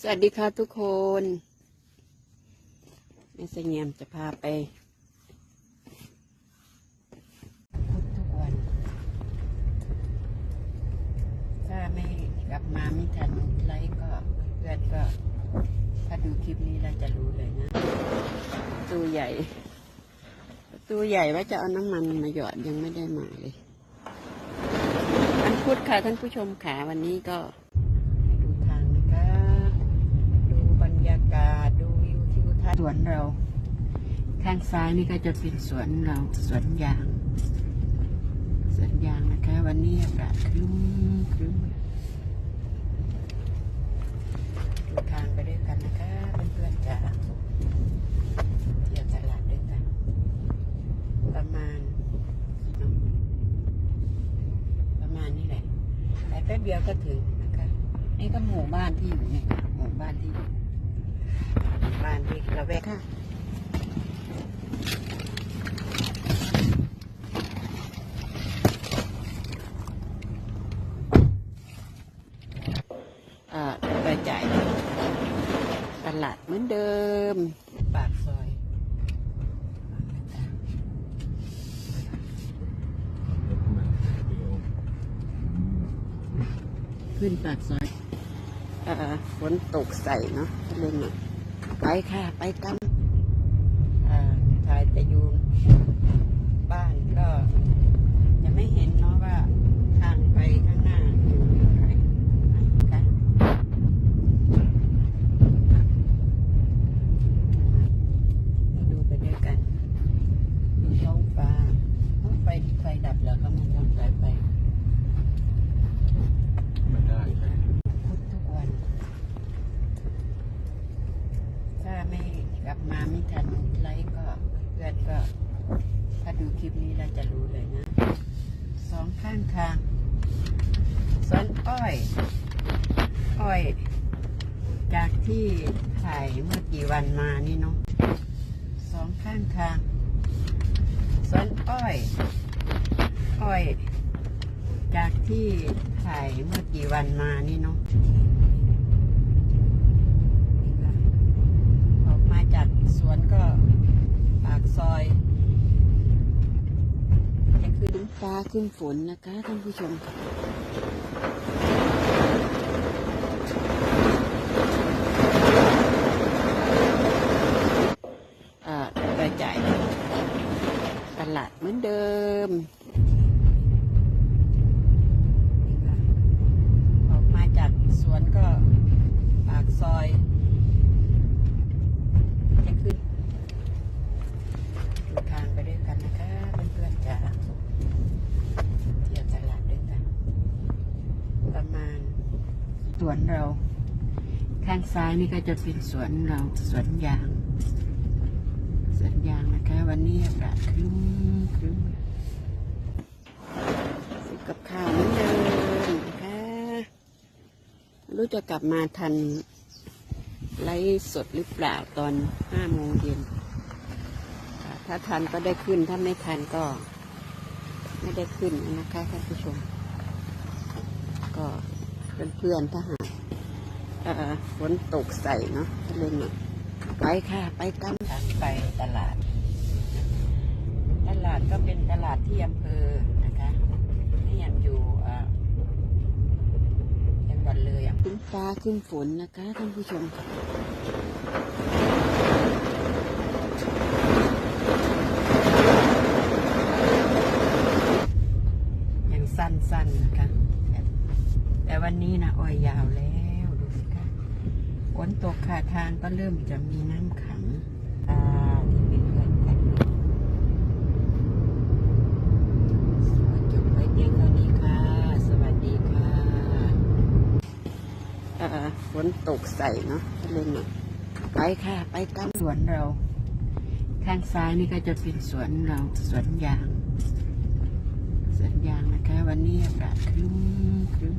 สวัสดีค่ะทุกคนแม่เสงียมจะพาไปพุทุกวัน ถ้าไม่กลับมาไม่ทันไลฟ์ก็เพื่อนก็ ถ้าดูคลิปนี้เราจะรู้เลยนะตู้ใหญ่ตู้ใหญ่ว่าจะเอาน้ำมันมาหยอดยังไม่ได้มาเลยวันพุธค่ะท่านผู้ชมขาวันนี้ก็ ให้ดูทางนะคะ ดูบรรยากาศ ดูวิวทิวทัศน์ สวนเรา ข้างซ้ายนี่ก็จะเป็นสวนเราสวนยาง สวนยางนะคะ วันนี้อากาศครึ้มครึ้มดูทางไปด้วยกันนะคะเพื่อนๆจะเที่ยวตลาดด้วยกัน ประมาณ ประมาณนี้แหละไปแป๊บเดียวก็ถึงนะคะ นี่ก็หมู่บ้านที่อยู่เนี่ยหมู่บ้านที่อยู่ บ้านที่เราแวะค่ะอ่าไปจ่ายตลาดเหมือนเดิม ปากซอยขึ้นปากซอยเอ่อฝนตกใส่เนาะเล่นหน่อย ไปค่ะ ไปกันถ่ายแต่อยู่บ้านก็จะไม่เห็นเนาะว่าทางไปข้างหน้าอยู่ไรนดูไปด้วยกันดูท้องฟ้าท้องไฟไฟดับแล้วก็มาทำสายไฟ ไม่ได้ใช่ พุธทุกวัน ถ้าไม่กลับมาไม่ทันไลฟ์ก็เพื่อนก็ ถ้าดูคลิปนี้เราจะรู้เลยนะ สองข้างทางสวนอ้อย อ้อย จากที่ถ่ายเมื่อกี่วันมานี่เนาะสองข้างทางสวนอ้อย อ้อย จากที่ถ่ายเมื่อกี่วันมานี่เนาะออกมาจากสวนก็ปากซอยจะขึ้น ฟ้าขึ้นฝนนะคะท่านผู้ชมค่ะอ่าไปจ่ายตลาดเหมือนเดิม ออกมาจากสวนก็ปากซอย จะขึ้นดูทางไปด้วยกันนะคะเพื่อนๆจะเที่ยวตลาดด้วยกัน ประมาณ สวนเรา ข้างซ้ายนี่ก็จะเป็นสวนเราสวนยาง สวนยางนะคะ วันนี้อากาศครึ้มครึ้มซื้อกับข้าวเหมือนเดิมนะคะรู้จะกลับมาทันไลฟ์สดหรือเปล่าตอนห้าโมงเย็นถ้าทันก็ได้ขึ้นถ้าไม่ทันก็ ไม่ได้ขึ้นนะคะท่านผู้ชม ก็ เพื่อนๆถ้าหากเอ่อฝนตกใส่เนาะเล่นหน่อยไปค่ะ ไปกันทางไปตลาด ตลาดก็เป็นตลาดที่อำเภอนะคะนี่ยังอยู่อ่าจังหวัดเลยอะขึ้นฟ้าขึ้นฝนนะคะท่านผู้ชมค่ะยังสั้นๆนะคะ แต่วันนี้นะอ้อยยาวแล้วดูสิคะฝนตกขาทางก็เริ่มจะมีน้ำขังอ่าที่เป็นเพื่อนกันจบไว้เพียงเท่านี้ค่ะ สวัสดีค่ะฝนตกใส่เนาะเล่นหน่อยไปค่ะ ไปกันสวนเรา ข้างซ้ายนี่ก็จะเป็นสวนเราสวนยาง สวนยางนะคะ วันนี้อากาศครึ้มครึ้ม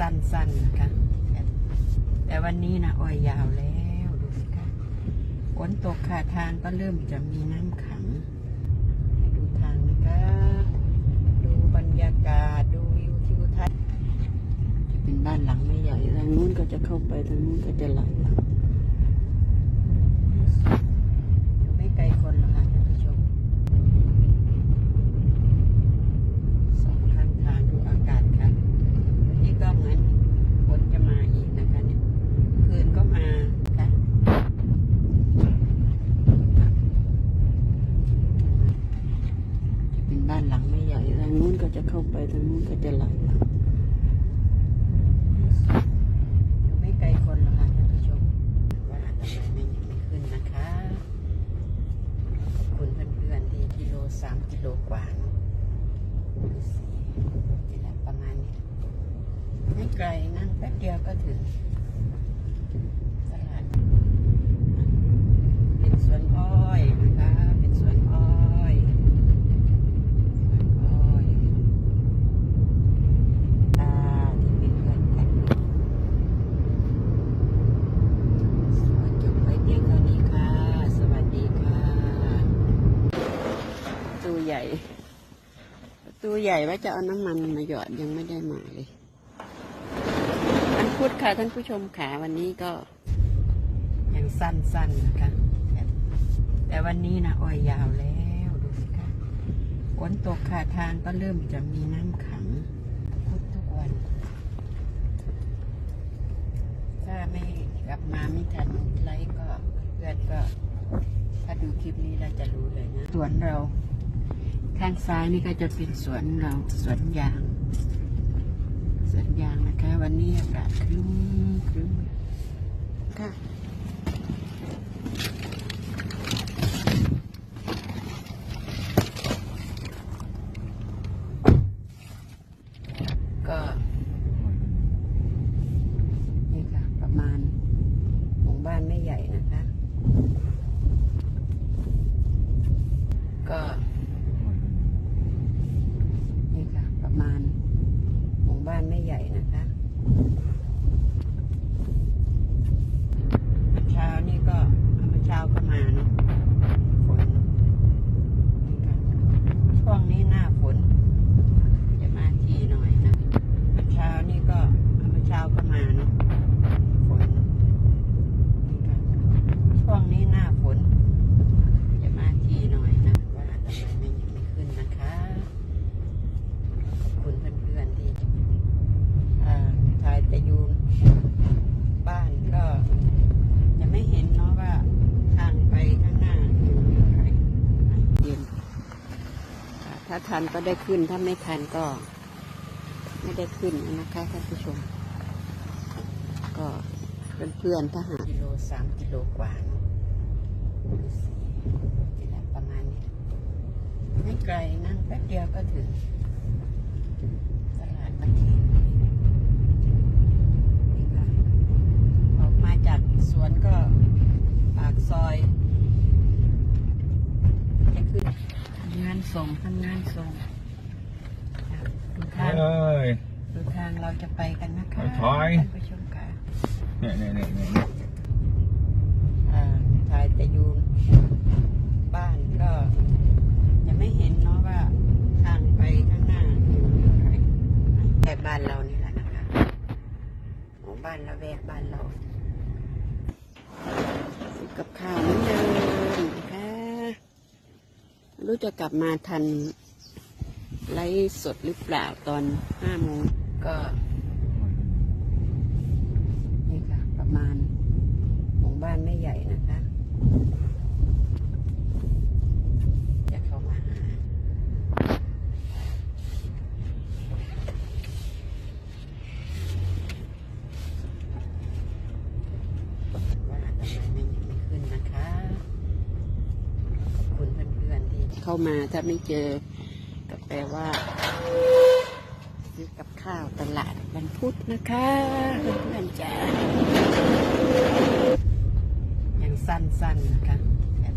สั้นๆนะคะแต่แต่วันนี้นะอ้อยยาวแล้วดูสิคะฝนตกค่ะทางก็เริ่มจะมีน้ำขัง ดูทางนะคะ ดูบรรยากาศดูวิวทิวทัศน์จะเป็นบ้านหลังไม่ใหญ่ทางนู้นก็จะเข้าไปทางนู้นก็จะหลังหลังอยู่ไม่ไกลคนหรอกค่ะท่านผู้ชม สองข้างทางดูอากาศค่ะวันนี้ก็เหมือนฝนจะมาอีกนะคะเนี่ย คืนก็มาค่ะ จะเป็นบ้านหลังไม่ใหญ่ ทางนู้นก็จะเข้าไป ทางนู้นก็จะหลังหลังอยู่ไม่ไกลคนหรอกค่ะท่านผู้ชม ว่าทำไมไม่ยังไม่ขึ้นนะคะ ขอบคุณเพื่อนๆที่กิโลสามกิโลกว่าเนอะนี่แหละประมาณนี้ ไกลนั่งแป๊บเดียวก็ถึงตลาดเป็นสวนอ้อยนะคะเป็นสวนอ้อยสวนอ้อยตาที่เป็นเพื่อนกันจบไปเพียงเท่านี้ค่ะ สวัสดีค่ะประตูใหญ่ประตูใหญ่ว่าจะเอาน้ำมันมาหยอดยังไม่ได้มาเลย พุธค่ะท่านผู้ชมขาวันนี้ก็ ยังสั้นๆนะคะแต่แต่วันนี้นะอ้อยยาวแล้วดูสิคะฝนตกค่ะทางก็เริ่มจะมีน้ำขังพุธทุกวัน ถ้าไม่กลับมาไม่ทันไลฟ์ก็เพื่อนก็ ถ้าดูคลิปนี้เราจะรู้เลยนะสวนเรา ข้างซ้ายนี่ก็จะเป็นสวนเราสวนยาง สวนยางนะคะ วันนี้อากาศครึ้มครึ้มค่ะ ก็ นี่ค่ะ ประมาณหมู่บ้านไม่ใหญ่นะคะ ก็ นี่ค่ะ ประมาณหมู่บ้านไม่ใหญ่นะคะเมื่อเช้านี่ก็เมื่อเช้าก็มาเนาะฝนนี่ค่ะช่วงนี้หน้าฝน จะมาทีหน่อยนะเมื่อเช้านี่ก็เมื่อเช้าก็มาเนาะฝนนี่ค่ะช่วงนี้หน้าฝน จะมาทีหน่อยนะว่าทำไมไม่ยังไม่ขึ้นนะคะ ขอบคุณเพื่อนๆที่อ่าถ่ายแต่อยูบ้านก็จะไม่เห็นเนาะว่าทางไปข้างหน้าอยู่อะไรเย็นอ่าถ้า ทันก็ได้ขึ้น ถ้าไม่ทันก็ ไม่ได้ขึ้นนะคะท่านผู้ชม ก็เพื่อนๆทหารกิโลสามกิโลกว่าเนอะประมาณนี้ ไม่ไกลนั่งแป๊บเดียวก็ถึงตลาดประเทศออกมาจากสวนก็ปากซอยจะขึ้น งานส่งทำงานส่งครับดูทางเอ้ย ดูทางเราจะไปกันนะคะถอย ท่านผู้ชมค่ะเนี่ยเนี่ยเนี่ยเนี่ยอ่าถ่ายแต่อยูบ้านก็จะไม่เห็นเนาะว่าทางไปข้างหน้าอยู่อะไรแต่บ้านเรานี่แหละนะคะหมู่บ้านละแวกบ้านเราซื้อกับข้าวเหมือนเดิมนะคะไม่ รู้จะกลับมาทันไลฟ์สดหรือเปล่าตอนห้าโมงก็ นี่ค่ะ ประมาณหมู่บ้านไม่ใหญ่นะคะ จะเข้ามาหาว่าทำไมไม่ยังไม่ขึ้นนะคะ ขอบคุณเพื่อนๆที่เข้า มา ถ้าไม่เจอก็แปลว่าซื้อกับข้าวตลาดวันพุธนะคะเพื่อนๆจ้ายังสั้นๆนะคะแต่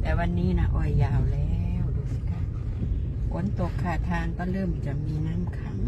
แต่วันนี้นะอ้อยยาวแล้ว ดูสิคะฝนตกค่ะทางก็เริ่มจะมีน้ำขัง